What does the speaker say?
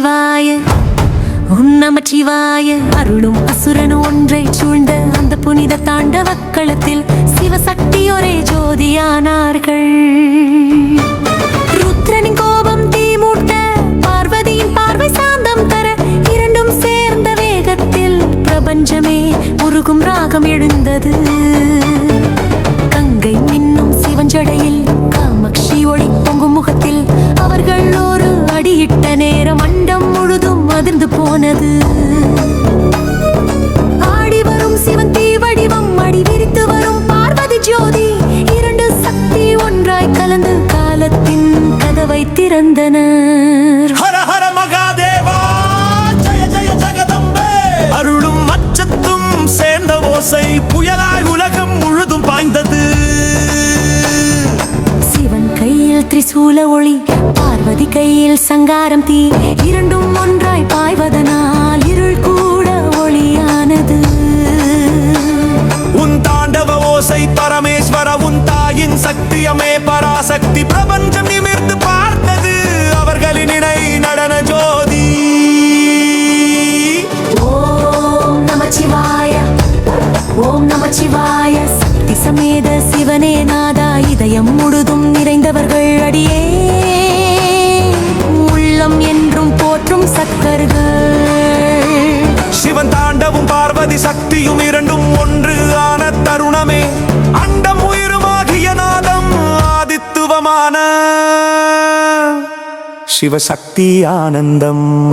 நமச்சிவாய ஓம் நமச்சிவாய அருளும் அசுரனும் ஒன்றை சூழ்ந்த அந்த புனித தாண்டவக்களத்தில் சிவசக்தி ஒரே ஜோதியானார்கள். ருத்ரனின் கோபம் தீமூட்ட பார்வதியின் பார்வை சாந்தம் தர இரண்டும் சேர்ந்த வேகத்தில் பிரபஞ்சமே உருகும் ராகம் எழுந்தது. கங்கை மின்னும் சிவஞ்சடையில் காமக்ஷி ஒளி பொங்கும் முக போனது. ஆடி வரும் சிவன் தீ வடிவம் அடி விரித்து வரும் பார்வதி ஜோதி. இரண்டு சக்தி ஒன்றாய் கலந்து காலத்தின் கதவை திறந்தனர். ஹர ஹர மகாதேவா ஜெய ஜெய ஜெகதம்பே. அருளும் அச்சத்தும் சேர்ந்த ஓசை புயலாய் உலகம் முழுதும் பாய்ந்தது. சிவன் கையில் திரிசூல ஒளி பார்வதி கையில் சங்காரம் தீ இரண்டும் ஒன்றாய் பாய்வதனால் ஓசை பரமேஸ்வர உன் தாயின் சக்தியமே பராசக்தி. பிரபஞ்சம் நிமிர்ந்து பார்த்தது அவர்களின் இணை நடன ஜோதி. ஓம் நமச்சிவாய ஓம் நமச்சிவாய சக்தி சமேத சிவனே நாதா இதயம் முழுதும் நிறைந்தவர்கள் அடியே. உள்ளம் என்றும் போற்றும் சக்கர்கள். சிவன் தாண்டவும் பார்வதி சக்தியும் இரண்டும் ஒன்று ஆன சிவசக்தி ஆனந்தம்.